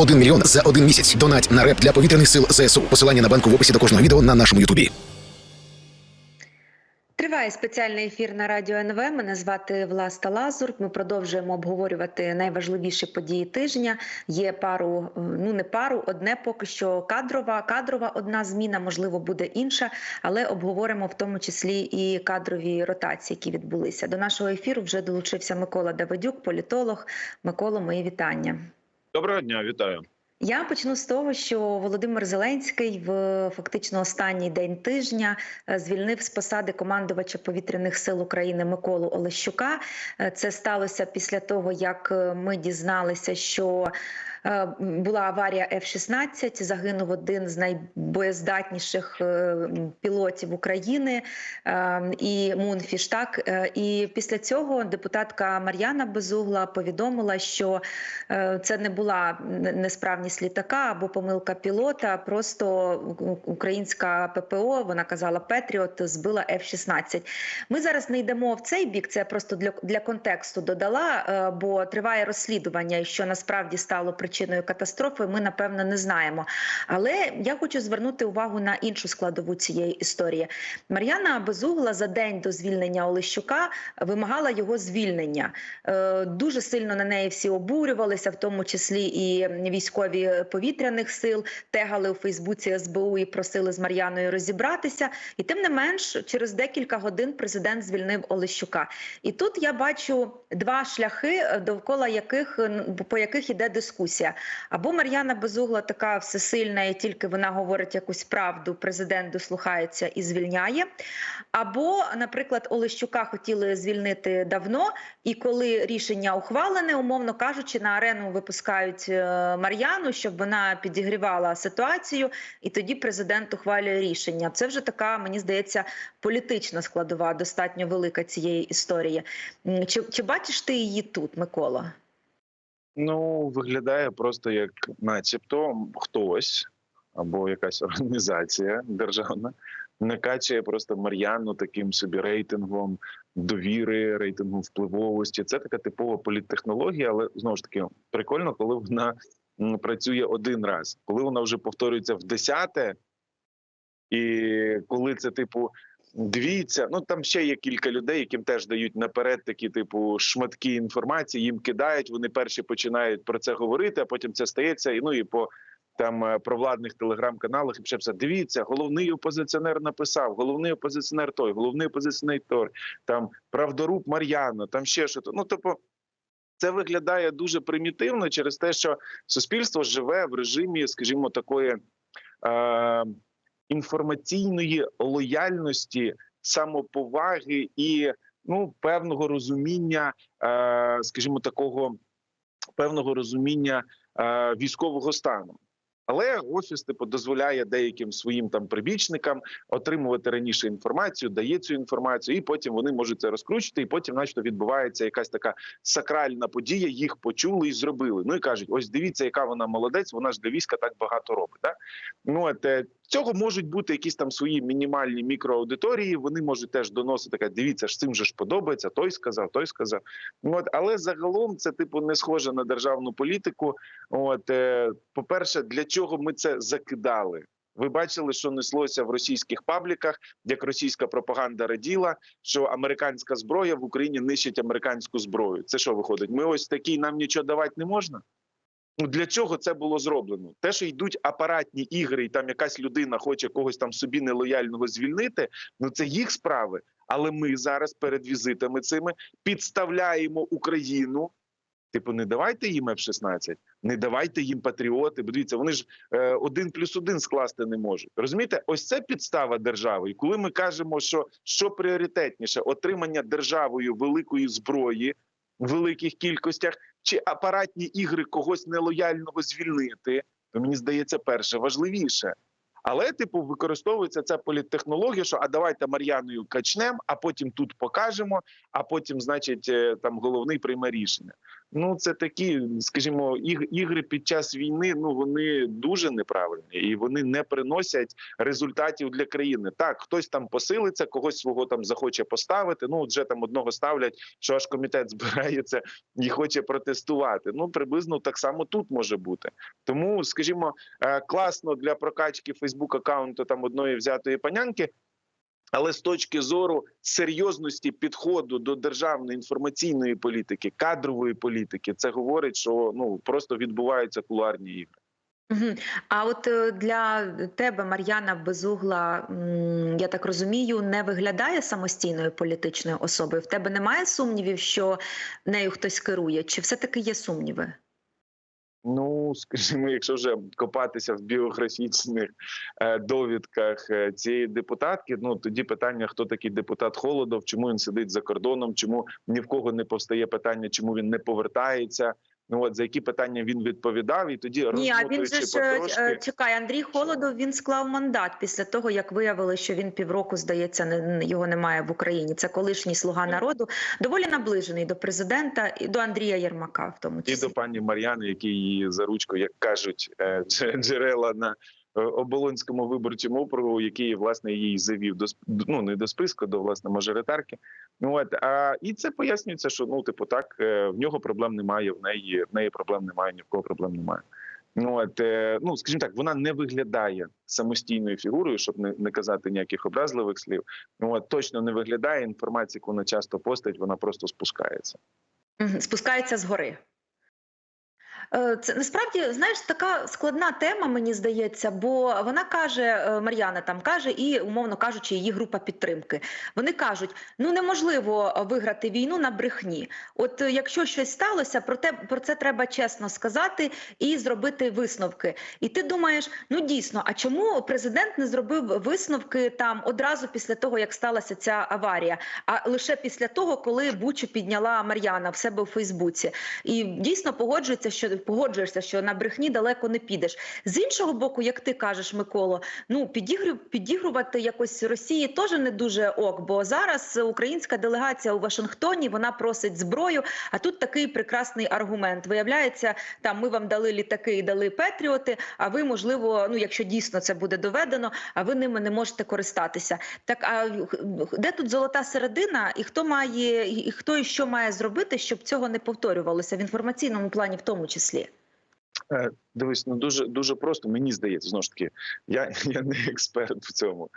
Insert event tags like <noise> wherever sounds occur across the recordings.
1 мільйон за один місяць. Донать на реп для повітряних сил ЗСУ. Посилання на банку в описі до кожного відео на нашому Ютубі. Триває спеціальний ефір на радіо НВ. Мене звати Власта Лазур. Ми продовжуємо обговорювати найважливіші події тижня. Є пару, ну не пару, одне поки що кадрова. Кадрова одна зміна, можливо, буде інша, але обговоримо в тому числі і кадрові ротації, які відбулися. До нашого ефіру вже долучився Микола Давидюк, політолог. Микола, мої вітання. Доброго дня, вітаю. Я почну з того, що Володимир Зеленський в фактично останній день тижня е, звільнив з посади командувача повітряних сил України Миколу Олещука. Е, Це сталося після того, як е, ми дізналися, що була аварія F-16, загинув один з найбоєздатніших е, пілотів України е, і Мунфіш. Так Е, і після цього депутатка Мар'яна Безугла повідомила, що е, це не була несправність літака або помилка пілота. Просто українська ППО, вона казала Петріот, збила F-16. Ми зараз не йдемо в цей бік. Це просто для, для контексту додала, е, бо триває розслідування, що насправді стало причиною катастрофи. Ми напевно не знаємо. Але я хочу звернути увагу на іншу складову цієї історії. Мар'яна Безугла за день до звільнення Олещука вимагала його звільнення. Е, Дуже сильно на неї всі обурювалися, в тому числі і військові повітряних сил, тегали у Фейсбуці СБУ і просили з Мар'яною розібратися. І тим не менш, через декілька годин президент звільнив Олещука. І тут я бачу два шляхи, е, довкола яких по яких іде дискусія. Або Мар'яна Безугла така всесильна, і тільки вона говорить якусь правду, президент дослухається і звільняє. Або, наприклад, Олещука хотіли звільнити давно, і коли рішення ухвалене, умовно кажучи, на арену випускають е, Мар'яну, щоб вона підігрівала ситуацію, і тоді президент ухвалює рішення. Це вже така, мені здається, політична складова, достатньо велика цієї історії. Чи, чи бачиш ти її тут, Микола? Ну, виглядає просто як, начебто, хтось або якась <laughs> організація державна накачує просто Мар'яну таким собі рейтингом довіри, рейтингом впливовості. Це така типова політтехнологія, але знову ж таки прикольно, коли вона працює один раз, коли вона вже повторюється в десяте, і коли це типу. Дивіться, ну там ще є кілька людей, яким теж дають наперед такі, типу, шматки інформації, їм кидають. Вони перші починають про це говорити, а потім це стається. І ну і по там е, провладних телеграм-каналах і ще все. Дивіться, головний опозиціонер написав, головний опозиціонер той, головний опозиціонер той, там правдоруб Мар'яна, там ще що то. Ну тобто. Це виглядає дуже примітивно через те, що суспільство живе в режимі, скажімо, такої е, інформаційної лояльності, самоповаги і ну певного розуміння, е, скажімо, такого певного розуміння е, військового стану. Але офіс типу дозволяє деяким своїм там прибічникам отримувати раніше інформацію, дає цю інформацію, і потім вони можуть це розкручити. І потім, начебто, відбувається якась така сакральна подія. Їх почули і зробили. Ну і кажуть: ось дивіться, яка вона молодець. Вона ж для війська так багато робить. Так? Ну от е, цього можуть бути якісь там свої мінімальні мікроаудиторії. Вони можуть теж доносити така. Дивіться, ж цим же ж подобається. Той сказав, той сказав. От, але загалом це типу не схоже на державну політику. От е, по перше, для чого ми це закидали? Ви бачили, що неслося в російських пабліках, як російська пропаганда раділа, що американська зброя в Україні нищить американську зброю. Це що виходить? Ми ось такі нам нічого давати не можна. Ну для чого це було зроблено? Те, що йдуть апаратні ігри, і там якась людина хоче когось там собі нелояльного звільнити. Ну це їх справи. Але ми зараз перед візитами цими підставляємо Україну. Типу, не давайте їм F-16, не давайте їм патріоти. Бо дивіться, вони ж е, один плюс один скласти не можуть. Розумієте, ось це підстава держави. І коли ми кажемо, що що пріоритетніше отримання державою великої зброї в великих кількостях, чи апаратні ігри когось нелояльного звільнити, то мені здається, перше важливіше. Але, типу, використовується ця політтехнологія, що а давайте Мар'яною качнем, а потім тут покажемо, а потім, значить, е, там головний прийме рішення. Ну, це такі, скажімо, іг- ігри під час війни. Ну вони дуже неправильні і вони не приносять результатів для країни. Так, хтось там посилиться, когось свого там захоче поставити. Ну, вже там одного ставлять, що аж комітет <laughs> збирається і хоче протестувати. Ну, приблизно так само тут може бути. Тому, скажімо, е, класно для прокачки Фейсбук аккаунту там одної взятої панянки. Але з точки зору серйозності підходу до державної інформаційної політики, кадрової політики, це говорить, що ну просто відбуваються кулуарні ігри. А от е, для тебе Мар'яна Безугла, я так розумію, не виглядає самостійною політичною особою. В тебе немає сумнівів, що нею хтось керує? Чи все-таки є сумніви? Ну, <laughs> скажімо, якщо вже копатися в біографічних е, довідках е, цієї депутатки, ну тоді питання, хто такий депутат Холодов, чому він сидить за кордоном, чому ні в кого не повстає питання, чому він не повертається. Ну от за які питання він відповідав, і тоді Ні, а він же ж е, потрошки, е, чекай, Андрій Холодов він склав мандат після того, як виявили, що він півроку, здається, не його немає в Україні. Це колишній слуга народу, доволі наближений до президента і до Андрія Єрмака, в тому і до пані Мар'яни, які її за ручку, як кажуть, е, джерела на оболонському виборчому округу, який власне її завів до ну не до списку, до власне мажоритарки. Ну от а і це пояснюється, що ну, типу, так е, в нього проблем немає, в неї в неї проблем немає, ні в кого проблем немає. Ну от е, ну скажімо так, вона не виглядає самостійною фігурою, щоб не, не казати ніяких образливих слів. Ну от точно не виглядає інформація, яку вона часто постить, вона просто спускається. Спускається згори. Е, Це насправді знаєш така складна тема, мені здається, бо вона каже, е, Мар'яна там каже, і умовно кажучи, її група підтримки. Вони кажуть: ну неможливо е, виграти війну на брехні. От е, якщо щось сталося, про те про це треба чесно сказати і зробити висновки. І ти думаєш, ну дійсно, а чому президент не зробив висновки там одразу після того, як сталася ця аварія, а лише після того, коли Бучу підняла Мар'яна в себе у Фейсбуці, і дійсно погоджується, що погоджуєшся, що на брехні далеко не підеш. З іншого боку, як ти кажеш, Миколо, ну підігру, підігрувати якось Росії теж не дуже ок, бо зараз українська делегація у Вашингтоні вона просить зброю. А тут такий прекрасний аргумент. Виявляється, там ми вам дали літаки і дали Петріоти. А ви, можливо, ну якщо дійсно це буде доведено, а ви ними не можете користатися. Так а де тут золота середина, і хто має, і хто і що має зробити, щоб цього не повторювалося в інформаційному плані, в тому числі? Е, Дивись, ну дуже дуже просто. Мені здається, знову ж таки, я, <laughs> я не експерт в цьому,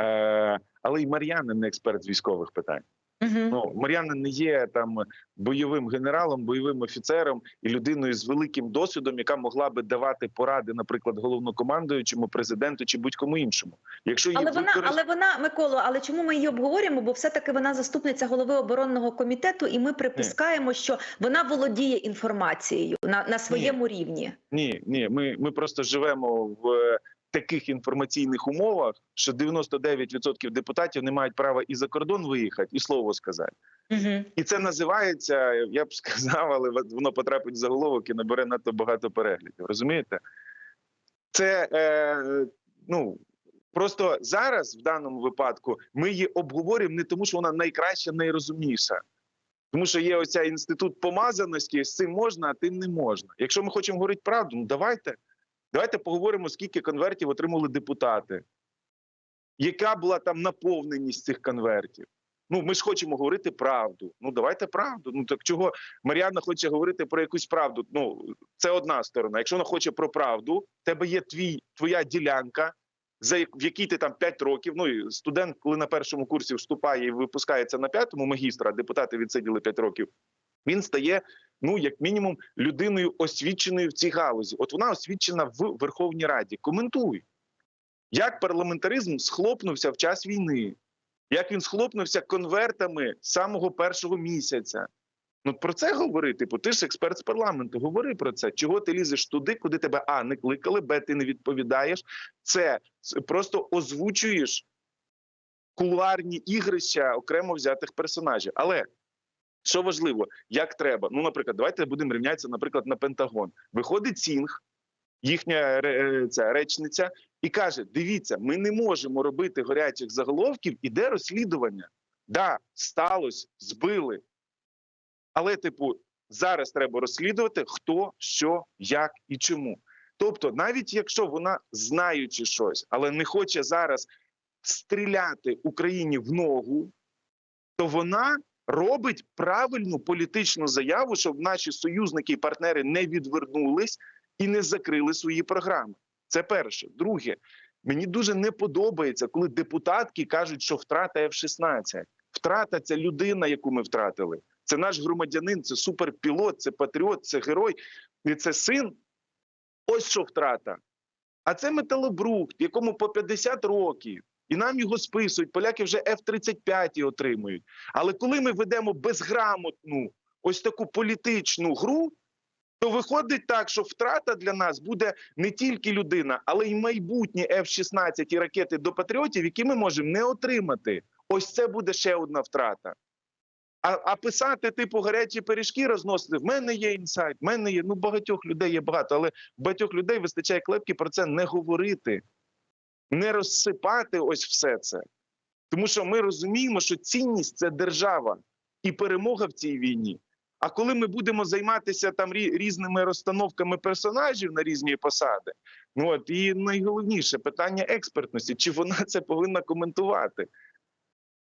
е, але й Мар'яна не експерт військових питань. Угу. Ну Мар'яна не є там бойовим генералом, бойовим офіцером і людиною з великим досвідом, яка могла би давати поради, наприклад, головнокомандуючому президенту чи будь-кому іншому. Якщо її Але вона, використ- але вона, Миколо, але чому ми її обговорюємо? Бо все-таки вона заступниця голови оборонного комітету, і ми припускаємо, що вона володіє інформацією на, на своєму рівні. Ні, ні, ми, ми просто живемо в е, таких інформаційних умовах, що 99% депутатів не мають права і за кордон виїхати, і слово сказати. Угу. І це називається, я б сказав, але воно потрапить в заголовок і набере надто багато переглядів. Розумієте? Це е, ну. Просто зараз, в даному випадку, ми її обговорюємо не тому, що вона найкраща, найрозумніша. Тому що є оця інститут помазаності, з цим можна, а тим не можна. Якщо ми хочемо говорити правду, ну давайте. Давайте поговоримо, скільки конвертів отримали депутати, яка була там наповненість цих конвертів. Ну, ми ж хочемо говорити правду. Ну, давайте правду. Ну так чого Мар'яна хоче говорити про якусь правду? Ну, це одна сторона. Якщо вона хоче про правду, в тебе є твій, твоя ділянка, за в якій ти там 5 років. Ну і студент, коли на першому курсі вступає і випускається на п'ятому магістра, депутати відсиділи 5 років. Він стає, ну як мінімум, людиною освіченою в цій галузі. От вона освічена в Верховній Раді. Коментуй, як парламентаризм схлопнувся в час війни, як він схлопнувся конвертами самого першого місяця. Ну про це говори. Типу, ти ж експерт з парламенту. Говори про це. Чого ти лізеш туди, куди тебе а не кликали, б ти не відповідаєш. Це просто озвучуєш кулуарні ігрища окремо взятих персонажів. Але що важливо, як треба? Ну, наприклад, давайте будемо рівнятися, наприклад, на Пентагон. Виходить Сінг, їхня е, ця речниця, і каже: Дивіться, ми не можемо робити горячих заголовків, іде розслідування. Да, сталося, збили. Але, типу, зараз треба розслідувати, хто, що, як і чому. Тобто, навіть якщо вона знаючи щось, але не хоче зараз стріляти Україні в ногу, то вона робить правильну політичну заяву, щоб наші союзники і партнери не відвернулись і не закрили свої програми. Це перше. Друге, мені дуже не подобається, коли депутатки кажуть, що втрата F-16. Втрата це людина, яку ми втратили. Це наш громадянин, це суперпілот, це патріот, це герой, і це син. Ось що втрата. А це металобрухт, якому по 50 років, і нам його списують. Поляки вже F-35 отримують. Але коли ми ведемо безграмотну ось таку політичну гру, то виходить так, що втрата для нас буде не тільки людина, але й майбутні F-16 і ракети до патріотів, які ми можемо не отримати. Ось це буде ще одна втрата. А, а писати, типу, гарячі пиріжки розносити. В мене є інсайт, в мене є. Ну, багатьох людей є багато, але багатьох людей вистачає клепки про це не говорити, не розсипати ось все це. Тому що ми розуміємо, що цінність це держава і перемога в цій війні. А коли ми будемо займатися там різними розстановками персонажів на різні посади, ну от і найголовніше питання експертності, чи вона <laughs> це повинна коментувати?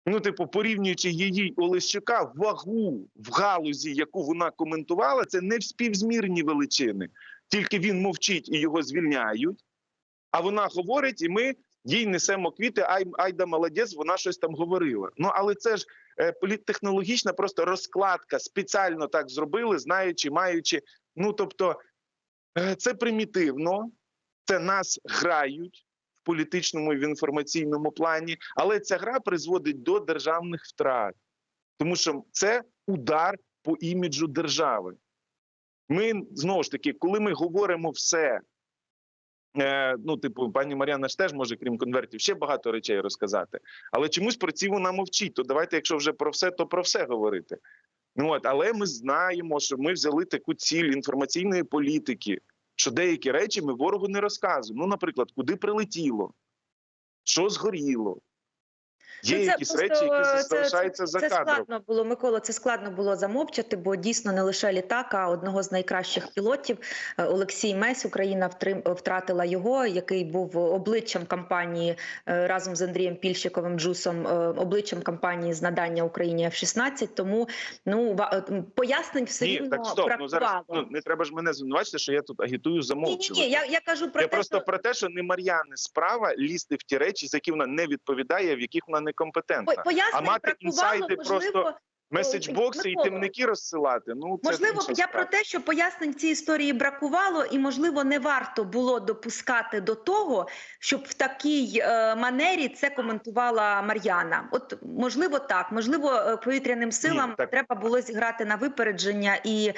Ну, типу, порівнюючи її Олещука, вагу в галузі, яку вона коментувала, це не в співзмірні величини. Тільки він мовчить і його звільняють. А вона говорить, і ми їй несемо квіти. Ай, айда молодець, вона щось там говорила. Ну але це ж е, політтехнологічна просто розкладка. Спеціально так зробили, знаючи, маючи. Ну тобто, е, це примітивно, це нас грають в політичному і в інформаційному плані, але ця гра призводить до державних втрат, тому що це удар по іміджу держави. Ми знову ж таки, коли ми говоримо все. Е, ну, типу, пані Мар'яна ж теж може, крім конвертів, ще багато речей розказати. Але чомусь про ці вона мовчить. То давайте, якщо вже про все, то про все говорити. Ну от, але ми знаємо, що ми взяли таку ціль інформаційної політики, що деякі речі ми ворогу не розказуємо. Ну, наприклад, куди прилетіло, що згоріло. Є Ну, це якісь просто, речі, які це- залишаються за це кадром. складно було, Микола. Це складно було замовчати, бо дійсно не лише літак, а одного з найкращих пілотів е, Олексій Месь. Україна втрим- втратила його, який був обличчям кампанії е, разом з Андрієм Пільщиковим Джусом, е, обличчям кампанії з надання Україні F-16. Тому ну е, пояснень все Ні, рівно так стоп. Ну зараз ну, не треба ж мене звинувачити, що я тут агітую замовчувати. ні, ні, я, я кажу про я те, просто що... про те, що не Мар'яни справа лізти в ті речі, з які вона не відповідає, в яких вона некомпетентна. По- Пояснень А мати інсайди можливо, просто Меседжбокси і темники розсилати. Ну це Можливо, я справа. про те, що пояснень цій історії бракувало, і можливо не варто було допускати до того, щоб в такій е, манері це коментувала Мар'яна. От можливо, так, можливо, е, повітряним силам так. треба було зіграти на випередження і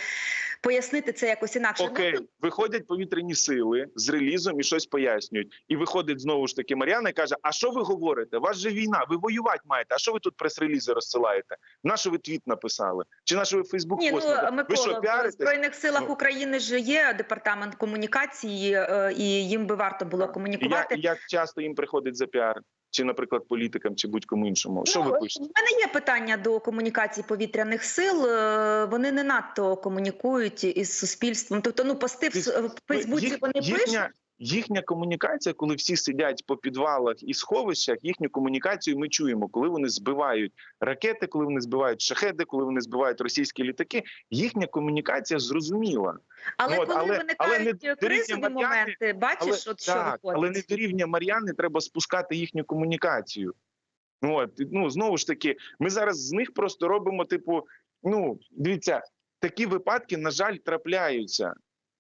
пояснити це якось інакше. Окей, Ну, виходять повітряні сили з релізом і щось пояснюють. І виходить знову ж таки Мар'яна і каже: А що ви говорите? У вас же війна, ви воювати маєте. А що ви тут прес-релізи розсилаєте? На що ви твіт написали? Чи на що ви Фейсбук Ні, ну пост? Ви що Микола, в збройних силах Ну. України ж є департамент комунікації, е, і їм би варто було комунікувати. і як часто їм приходить за піар? Чи, наприклад, політикам, чи будь-кому іншому? Що Ну, ви пишете? У мене є питання до комунікації повітряних сил. Е, Вони не надто комунікують із суспільством. Тобто, ну пости в, Фейсбуці вони їхня, пишуть. Їхня комунікація, коли всі сидять по підвалах і сховищах, їхню комунікацію ми чуємо, коли вони збивають ракети, коли вони збивають шахеди, коли вони збивають російські літаки. Їхня комунікація зрозуміла. Але от, коли але- але виникають дорівнює кризові Мар'яни, моменти, бачиш, Але, от що так, виходить. але не до рівня Мар'яни треба спускати їхню комунікацію. От, ну знову ж таки, ми зараз з них просто робимо, типу, ну дивіться, такі випадки, на жаль, трапляються.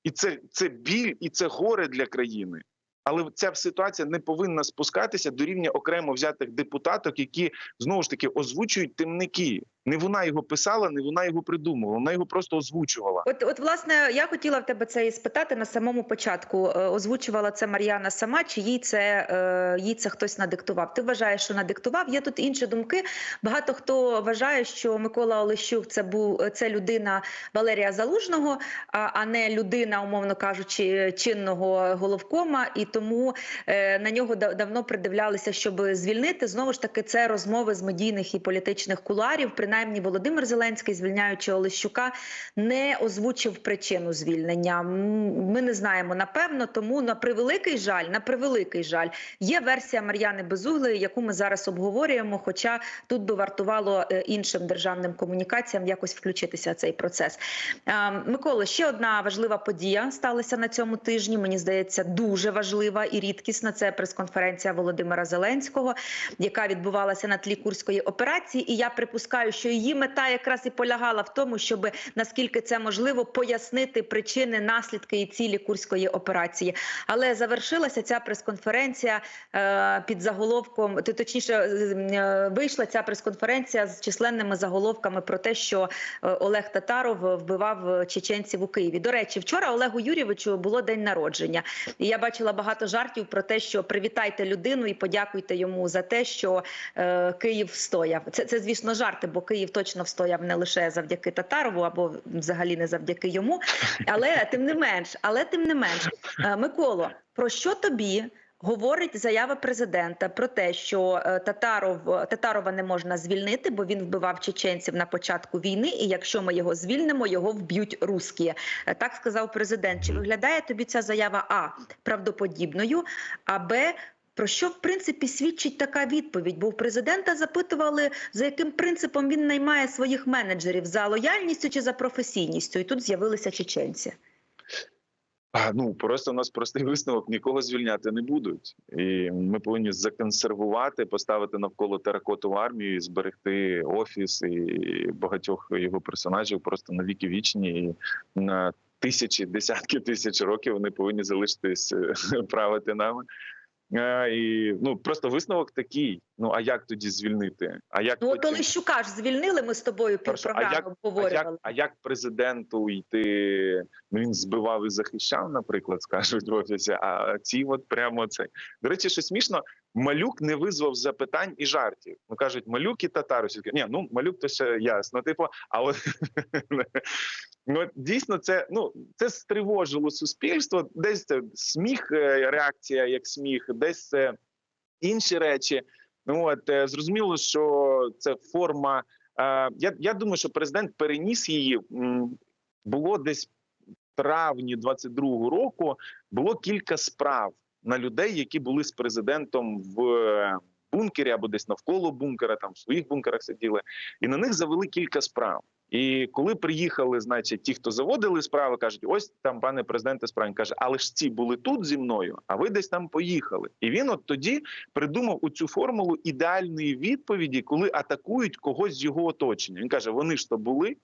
І це, це біль, і це горе для країни. Але ця ситуація не повинна спускатися до рівня окремо взятих депутаток, які знову ж таки озвучують темники. Не вона його писала, не вона його придумувала, вона його просто озвучувала. От, от, власне, я хотіла в тебе це і спитати на самому початку. Е, Озвучувала це Мар'яна сама, чи їй це, е, їй це хтось надиктував? Ти вважаєш, що надиктував? Є тут інші думки. Багато хто вважає, що Микола Олещук це був це людина Валерія Залужного, а, не людина, умовно кажучи, чинного головкома, і тому е, на нього давно придивлялися, щоб звільнити. Знову ж таки, це розмови з медійних і політичних куларів. Принаймні принаймні Володимир Зеленський, звільняючи Олещука, не озвучив причину звільнення. Ми не знаємо напевно, тому на превеликий жаль, на превеликий жаль, є версія Мар'яни Безуглої, яку ми зараз обговорюємо. Хоча тут би вартувало е, іншим державним комунікаціям якось включитися в цей процес. Е, Микола, ще одна важлива подія сталася на цьому тижні. Мені здається, дуже важлива і рідкісна. Це прес-конференція Володимира Зеленського, яка відбувалася на тлі курської операції. І я припускаю, що її мета якраз і полягала в тому, щоб наскільки це можливо пояснити причини, наслідки і цілі курської операції. Але завершилася ця прес-конференція е, під заголовком, точніше е, вийшла ця прес-конференція з численними заголовками про те, що е, Олег Татаров вбивав чеченців у Києві. До речі, вчора Олегу Юрійовичу було день народження, і я бачила багато жартів про те, що привітайте людину і подякуйте йому за те, що е, Київ встояв. Це, це звісно жарти, бо Київ точно встояв не лише завдяки Татарову або взагалі не завдяки йому. <laughs> Але тим не менш, але тим не менш, Е, Миколо, про що тобі? Говорить заява президента про те, що е, Татаров Татарова не можна звільнити, бо він вбивав чеченців на початку війни. І якщо ми його звільнимо, його вб'ють русські. Е, Так сказав президент. Чи виглядає тобі ця заява а правдоподібною? А Б про що в принципі свідчить така відповідь? Бо в президента запитували, за яким принципом він наймає своїх менеджерів за лояльністю чи за професійністю, і тут з'явилися чеченці. А, ну просто у нас простий висновок: нікого звільняти не будуть, і ми повинні законсервувати, поставити навколо теракотову армію, зберегти офіс і багатьох його персонажів просто на віки вічні і на тисячі, десятки тисяч років вони повинні залишитись е, <laughs> правити нами. Е, І ну просто висновок такий. Ну а як тоді звільнити? А як Ну от потім- Олещука ж звільнили. Ми з тобою півпрограми як- А як, а як президенту йти? Ну він збивав і захищав, наприклад, скажуть в офісі. А ці от прямо це до речі, що смішно. Малюк не визвав запитань і жартів. Ну кажуть, малюк і татарусі. Ні, ну малюк то ще ясно. Типу, а от <laughs> ну дійсно це ну це стривожило суспільство. Десь це сміх, е, реакція як сміх, десь це інші речі. Ну от е, зрозуміло, що це форма. Е, я, я думаю, що президент переніс її. Було десь травні 22-го року. Було кілька справ на людей, які були з президентом в бункері або десь навколо бункера, там в своїх бункерах сиділи, і на них завели кілька справ. І коли приїхали, значить, ті, хто заводили справи, кажуть: ось там, пане президенте, справа Він каже, але ж ці були тут зі мною, а ви десь там поїхали. І він от тоді придумав у цю формулу ідеальної відповіді, коли атакують когось з його оточення. Він каже: вони ж то були.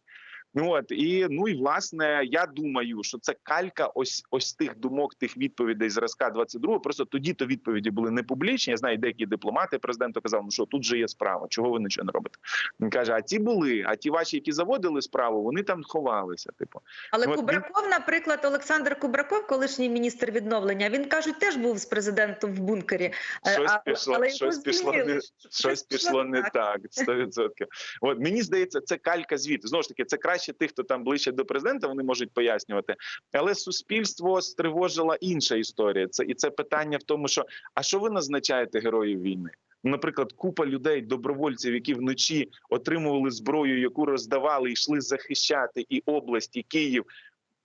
От і ну і власне я думаю, що це калька ось ось тих думок, тих відповідей зразка 22 Просто тоді то відповіді були не публічні. Я знаю, деякі дипломати президенту казав, ну що тут же є справа, чого ви нічого не робите. Він каже: а ті були, а ті ваші, які заводили справу, вони там ховалися. Типу, Але Ну, Кубраков, наприклад, Олександр Кубраков, колишній міністр відновлення, він кажуть, теж був з президентом в бункері. Е, щось а- пішло, але щось пішло не щось пішло не так. 100%. От мені здається, це калька звіту. Знову ж таки, це краще тих, хто там ближче до президента, вони можуть пояснювати. Але суспільство стривожила інша історія. Це і це питання в тому, що а що ви назначаєте героїв війни? Наприклад, купа людей, добровольців, які вночі отримували зброю, яку роздавали, йшли захищати і область, і Київ.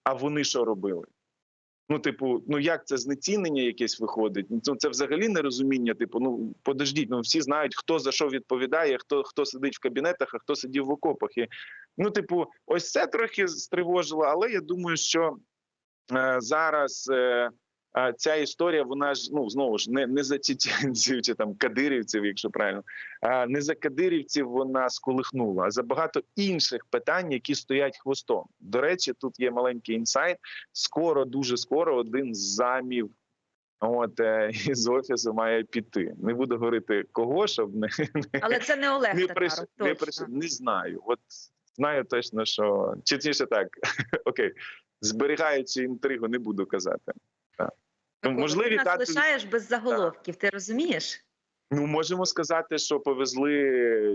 А вони що робили? Ну, типу, ну як це знецінення якесь виходить? Ну це взагалі нерозуміння. Типу, ну подождіть, ну всі знають, хто за що відповідає, хто хто сидить в кабінетах, а хто сидів в окопах. І, ну, типу, ось це трохи стривожило, але я думаю, що е, зараз. Е, Ця історія, вона ж ну знову ж не, не за чеченців чи там кадирівців, якщо правильно, а не за кадирівців вона сколихнула, а за багато інших питань, які стоять хвостом. До речі, тут є маленький інсайт. Скоро, дуже скоро, один з замів. От е, із офісу має піти. Не буду говорити кого, щоб не Але це не Олег не, приш, не, приш, не знаю. От знаю точно, що чесніше так. <laughs> Окей, зберігаючи інтригу, не буду казати. Ну, Микола, можливі ти нас лишаєш без заголовків, ти розумієш? Ну можемо сказати, що повезли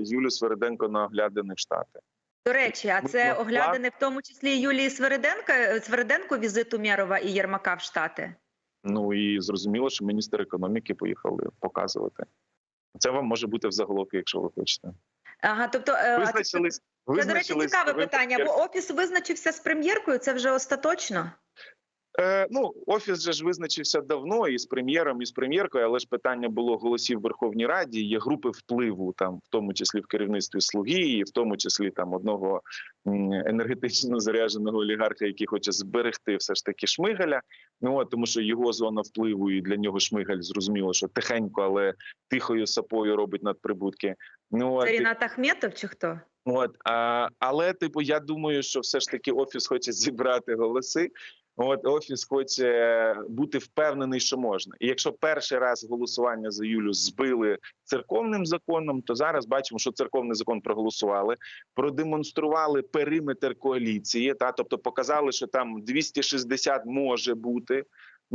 Юлю Свериденко на оглядини в Штати. До речі, а це оглядини в тому числі Юлії Свериденка, Свериденко візиту Мєрова і Єрмака в Штати. Ну і зрозуміло, що міністр економіки поїхали показувати. Це вам може бути в заголовки, якщо ви хочете. Ага, тобто е, Визначились. це, до речі, цікаве питання. Бо офіс визначився з прем'єркою. Це вже остаточно. Е, ну, офіс же ж визначився давно і з прем'єром, і з прем'єркою, але ж питання було голосів в Верховній Раді. Є групи впливу, там, в тому числі в керівництві слуги, і в тому числі там одного енергетично зарядженого олігарха, який хоче зберегти все ж таки Шмигаля. Ну от тому, що його зона впливу, і для нього Шмигаль зрозуміло, що тихенько, але тихою сапою робить надприбутки. Ну Це Рінат Ахметов чи хто? От, а, але, типу, я думаю, що все ж таки офіс хоче зібрати голоси. От офіс хоче бути впевнений, що можна. І якщо перший раз голосування за Юлю збили церковним законом, то зараз бачимо, що церковний закон проголосували, продемонстрували периметр коаліції, та тобто показали, що там 260 може бути.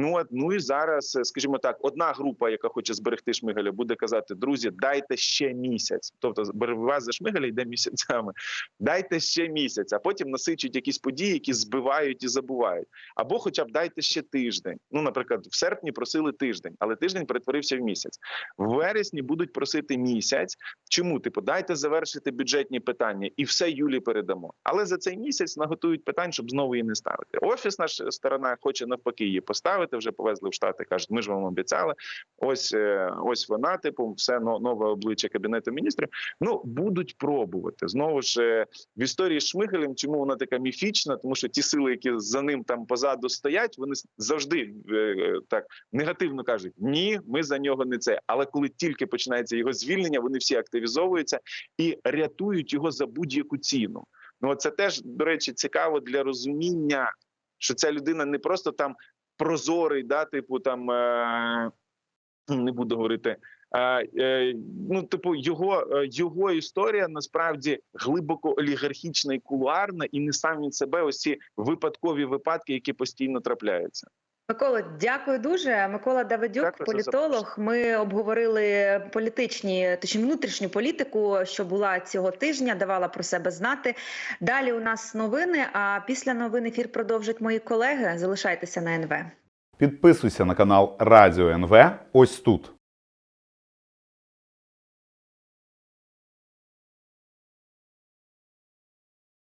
Ну от ну і зараз, е, скажімо так, одна група, яка хоче зберегти Шмигаля, буде казати: друзі, дайте ще місяць. Тобто, боротьба за Шмигаля йде місяцями. <laughs> Дайте ще місяць, а потім насичують якісь події, які збивають і забувають. Або, хоча б дайте ще тиждень. Ну, наприклад, в серпні просили тиждень, але тиждень перетворився в місяць. В вересні будуть просити місяць. Чому? Типу, дайте завершити бюджетні питання і все Юлі передамо. Але за цей місяць наготують питань, щоб знову її не ставити. Офіс наша сторона хоче навпаки її поставити. Вже повезли в штати. кажуть, ми ж вам обіцяли. Ось е, ось вона, типу, все но- нове обличчя кабінету міністрів. Ну будуть пробувати знову ж е, в історії з Шмигалем. Чому вона така міфічна? Тому що ті сили, які за ним там позаду стоять, вони завжди е, так негативно кажуть: ні, ми за нього не це. Але коли тільки починається його звільнення, вони всі активізовуються і рятують його за будь-яку ціну. Ну це теж до речі цікаво для розуміння, що ця людина не просто там прозорий, да, типу там е- не буду говорити. Е, ну, типу, його, е, його історія насправді глибоко олігархічна і кулуарна, і не сам він себе ось ці випадкові випадки, які постійно трапляються. Микола, дякую дуже. Микола Давидюк, Дякую політолог. Ми обговорили політичні, точніше внутрішню політику, що була цього тижня, давала про себе знати. Далі у нас новини. А після новин ефір продовжать мої колеги. Залишайтеся на НВ. Підписуйся на канал Радіо НВ ось тут.